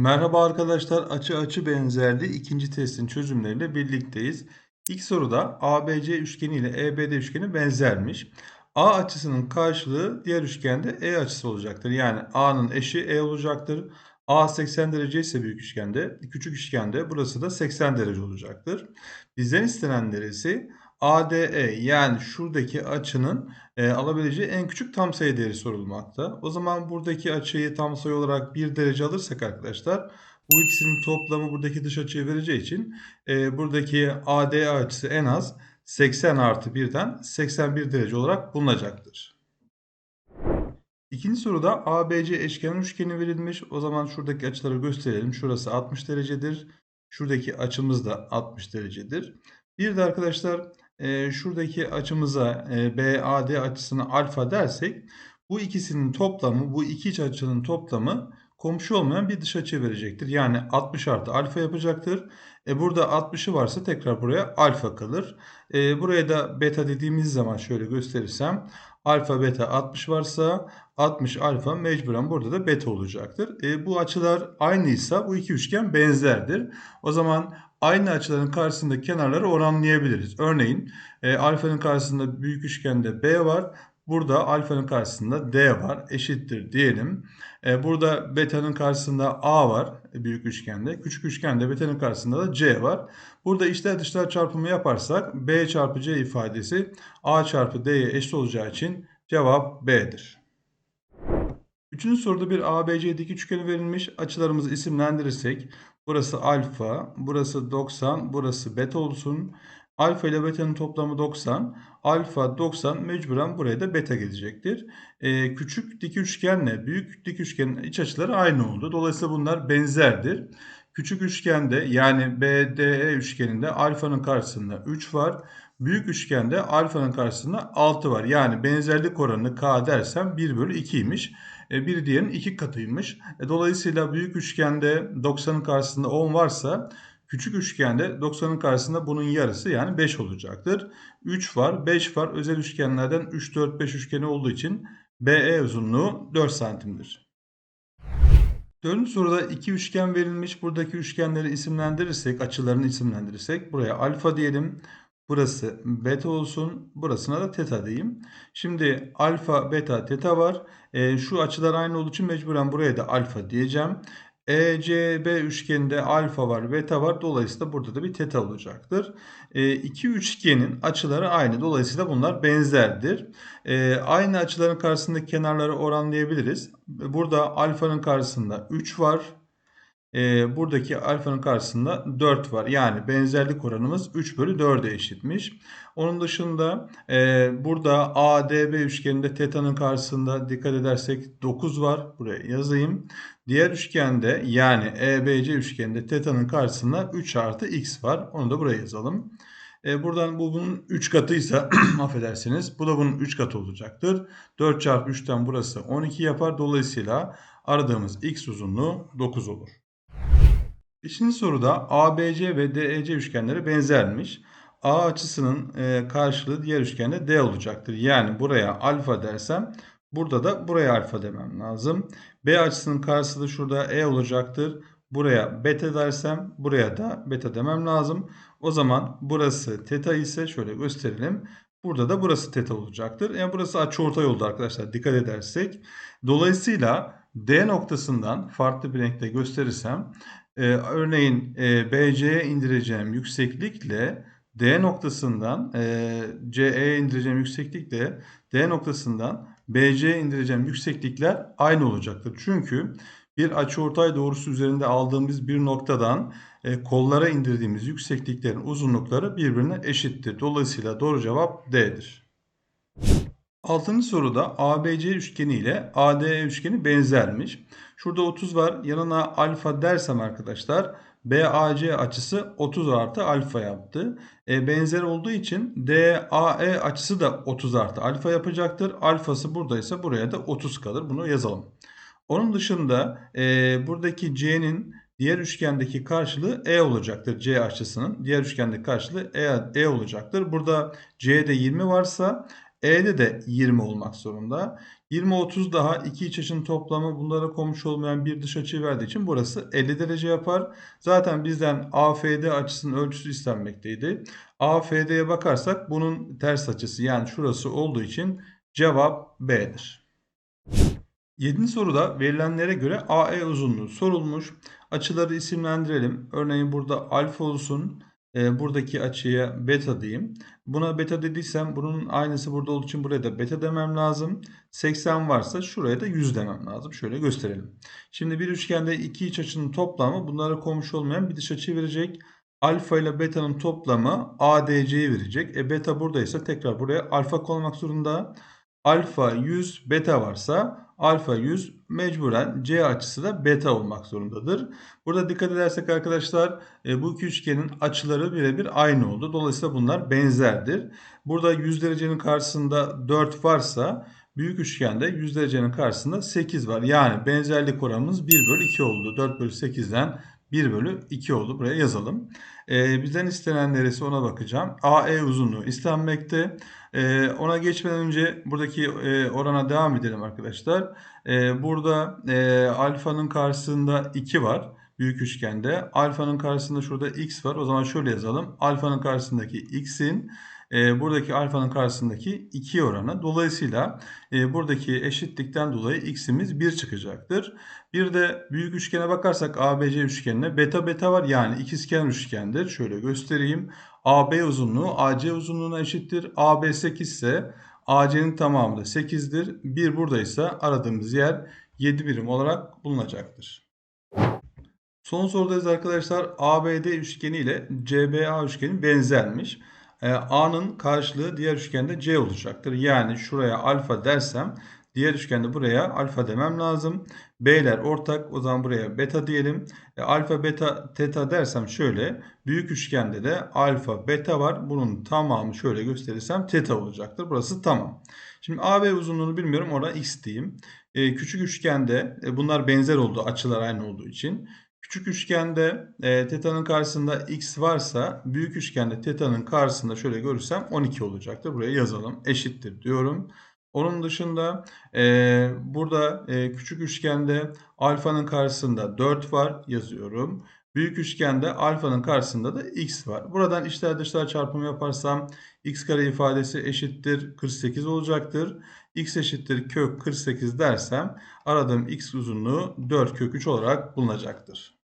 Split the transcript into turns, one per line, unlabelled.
Merhaba arkadaşlar, açı açı benzerliği ikinci testin çözümleriyle birlikteyiz. İlk soruda ABC üçgeni ile EBD üçgeni benzermiş. A açısının karşılığı diğer üçgende E açısı olacaktır. Yani A'nın eşi E olacaktır. A 80 derece ise büyük üçgende, küçük üçgende burası da 80 derece olacaktır. Bizden istenen neresi? ADE yani şuradaki açının e, alabileceği en küçük tam sayı değeri sorulmakta. O zaman buradaki açıyı tam sayı olarak 1 derece alırsak arkadaşlar bu ikisinin toplamı buradaki dış açıyı vereceği için e, buradaki ADE açısı en az 80 artı 1'den 81 derece olarak bulunacaktır. İkinci soruda ABC eşkenar üçgeni verilmiş. O zaman şuradaki açıları gösterelim. Şurası 60 derecedir. Şuradaki açımız da 60 derecedir. Bir de arkadaşlar e, şuradaki açımıza e, BAD açısına alfa dersek bu ikisinin toplamı, bu iki iç açının toplamı komşu olmayan bir dış açı verecektir. Yani 60 artı alfa yapacaktır. E burada 60'ı varsa tekrar buraya alfa kalır. E, buraya da beta dediğimiz zaman şöyle gösterirsem alfa beta 60 varsa 60 alfa mecburen burada da beta olacaktır. E, bu açılar aynıysa bu iki üçgen benzerdir. O zaman aynı açıların karşısındaki kenarları oranlayabiliriz. Örneğin e, alfanın karşısında büyük üçgende B var. Burada alfanın karşısında D var. Eşittir diyelim. E, burada beta'nın karşısında A var. e, Büyük üçgende. Küçük üçgende beta'nın karşısında da C var. Burada içler dışlar çarpımı yaparsak B çarpı C ifadesi A çarpı D'ye eşit olacağı için cevap B'dir. Üçüncü soruda bir ABC dik üçgeni verilmiş. Açılarımızı isimlendirirsek burası alfa, burası 90, burası beta olsun. Alfa ile beta'nın toplamı 90. Alfa 90 mecburen buraya da beta gelecektir. Ee, küçük dik üçgenle büyük dik üçgenin iç açıları aynı oldu. Dolayısıyla bunlar benzerdir. Küçük üçgende yani BDE üçgeninde alfanın karşısında 3 var. Büyük üçgende alfanın karşısında 6 var. Yani benzerlik oranı K dersem 1 bölü 2'ymiş. E, bir diğerinin 2 katıymış. E, dolayısıyla büyük üçgende 90'ın karşısında 10 varsa küçük üçgende 90'ın karşısında bunun yarısı yani 5 olacaktır. 3 var, 5 var. Özel üçgenlerden 3, 4, 5 üçgeni olduğu için BE uzunluğu 4 santimdir. Dördüncü soruda iki üçgen verilmiş. Buradaki üçgenleri isimlendirirsek, açılarını isimlendirirsek buraya alfa diyelim. Burası beta olsun. Burasına da teta diyeyim. Şimdi alfa, beta, teta var. E, şu açılar aynı olduğu için mecburen buraya da alfa diyeceğim. ECB üçgeninde alfa var, beta var. Dolayısıyla burada da bir teta olacaktır. E, iki üçgenin açıları aynı. Dolayısıyla bunlar benzerdir. E, aynı açıların karşısındaki kenarları oranlayabiliriz. Burada alfanın karşısında 3 var. E, buradaki alfanın karşısında 4 var. Yani benzerlik oranımız 3 bölü 4'e eşitmiş. Onun dışında e, burada ADB üçgeninde teta'nın karşısında dikkat edersek 9 var. Buraya yazayım. Diğer üçgende yani EBC üçgeninde teta'nın karşısında 3 artı x var. Onu da buraya yazalım. E, buradan bu bunun 3 katıysa affedersiniz. Bu da bunun 3 katı olacaktır. 4 çarpı 3'ten burası 12 yapar. Dolayısıyla aradığımız x uzunluğu 9 olur. Beşinci soruda ABC ve DEC üçgenleri benzermiş. A açısının e, karşılığı diğer üçgende D olacaktır. Yani buraya alfa dersem burada da buraya alfa demem lazım. B açısının karşılığı şurada E olacaktır. Buraya beta dersem buraya da beta demem lazım. O zaman burası teta ise şöyle gösterelim. Burada da burası teta olacaktır. Yani burası açıortay oldu arkadaşlar dikkat edersek. Dolayısıyla D noktasından farklı bir renkte gösterirsem e, örneğin e, BC'ye indireceğim yükseklikle D noktasından e, CE'ye indireceğim yükseklikle D noktasından BC'ye indireceğim yükseklikler aynı olacaktır. Çünkü bir açıortay doğrusu üzerinde aldığımız bir noktadan e, kollara indirdiğimiz yüksekliklerin uzunlukları birbirine eşittir. Dolayısıyla doğru cevap D'dir. Altıncı soruda ABC üçgeni ile ADE üçgeni benzermiş. Şurada 30 var. Yanına alfa dersem arkadaşlar BAC açısı 30 artı alfa yaptı. E, benzer olduğu için DAE açısı da 30 artı alfa yapacaktır. Alfası buradaysa buraya da 30 kalır. Bunu yazalım. Onun dışında e, buradaki C'nin diğer üçgendeki karşılığı E olacaktır. C açısının diğer üçgendeki karşılığı E, e olacaktır. Burada C'de 20 varsa E'de de 20 olmak zorunda. 20 30 daha iki iç açının toplamı bunlara komşu olmayan bir dış açıyı verdiği için burası 50 derece yapar. Zaten bizden AFD açısının ölçüsü istenmekteydi. AFD'ye bakarsak bunun ters açısı yani şurası olduğu için cevap B'dir. 7. soruda verilenlere göre AE uzunluğu sorulmuş. Açıları isimlendirelim. Örneğin burada alfa olsun. E, buradaki açıya beta diyeyim. Buna beta dediysem bunun aynısı burada olduğu için buraya da beta demem lazım. 80 varsa şuraya da 100 demem lazım. Şöyle gösterelim. Şimdi bir üçgende iki iç açının toplamı bunlara komşu olmayan bir dış açı verecek. Alfa ile beta'nın toplamı ADC'yi verecek. E beta buradaysa tekrar buraya alfa konmak zorunda. Alfa 100 beta varsa alfa 100 mecburen C açısı da beta olmak zorundadır. Burada dikkat edersek arkadaşlar e, bu iki üçgenin açıları birebir aynı oldu. Dolayısıyla bunlar benzerdir. Burada 100 derecenin karşısında 4 varsa büyük üçgende 100 derecenin karşısında 8 var. Yani benzerlik oranımız 1 bölü 2 oldu. 4 bölü 8'den 1 bölü 2 oldu. Buraya yazalım. Ee, bizden istenen neresi ona bakacağım. AE uzunluğu istenmekte. Ee, ona geçmeden önce buradaki e, orana devam edelim arkadaşlar. Ee, burada e, alfanın karşısında 2 var. Büyük üçgende. Alfanın karşısında şurada x var. O zaman şöyle yazalım. Alfanın karşısındaki x'in e, buradaki alfanın karşısındaki 2 oranı. Dolayısıyla e, buradaki eşitlikten dolayı x'imiz 1 çıkacaktır. Bir de büyük üçgene bakarsak ABC üçgenine beta beta var. Yani ikizkenar üçgendir. Şöyle göstereyim. AB uzunluğu AC uzunluğuna eşittir. AB 8 ise AC'nin tamamı da 8'dir. 1 buradaysa aradığımız yer 7 birim olarak bulunacaktır. Son sorudayız arkadaşlar. ABD üçgeni ile CBA üçgeni benzermiş. Ee, A'nın karşılığı diğer üçgende C olacaktır. Yani şuraya alfa dersem diğer üçgende buraya alfa demem lazım. B'ler ortak o zaman buraya beta diyelim. E, alfa beta teta dersem şöyle büyük üçgende de alfa beta var. Bunun tamamı şöyle gösterirsem teta olacaktır. Burası tamam. Şimdi AB uzunluğunu bilmiyorum orada x diyeyim. E, küçük üçgende e, bunlar benzer oldu açılar aynı olduğu için. Küçük üçgende e, teta'nın karşısında x varsa büyük üçgende teta'nın karşısında şöyle görürsem 12 olacaktır. Buraya yazalım. Eşittir diyorum. Onun dışında e, burada e, küçük üçgende alfanın karşısında 4 var yazıyorum. Büyük üçgende alfanın karşısında da x var. Buradan içler dışlar çarpımı yaparsam x kare ifadesi eşittir 48 olacaktır. x eşittir kök 48 dersem aradığım x uzunluğu 4 kök 3 olarak bulunacaktır.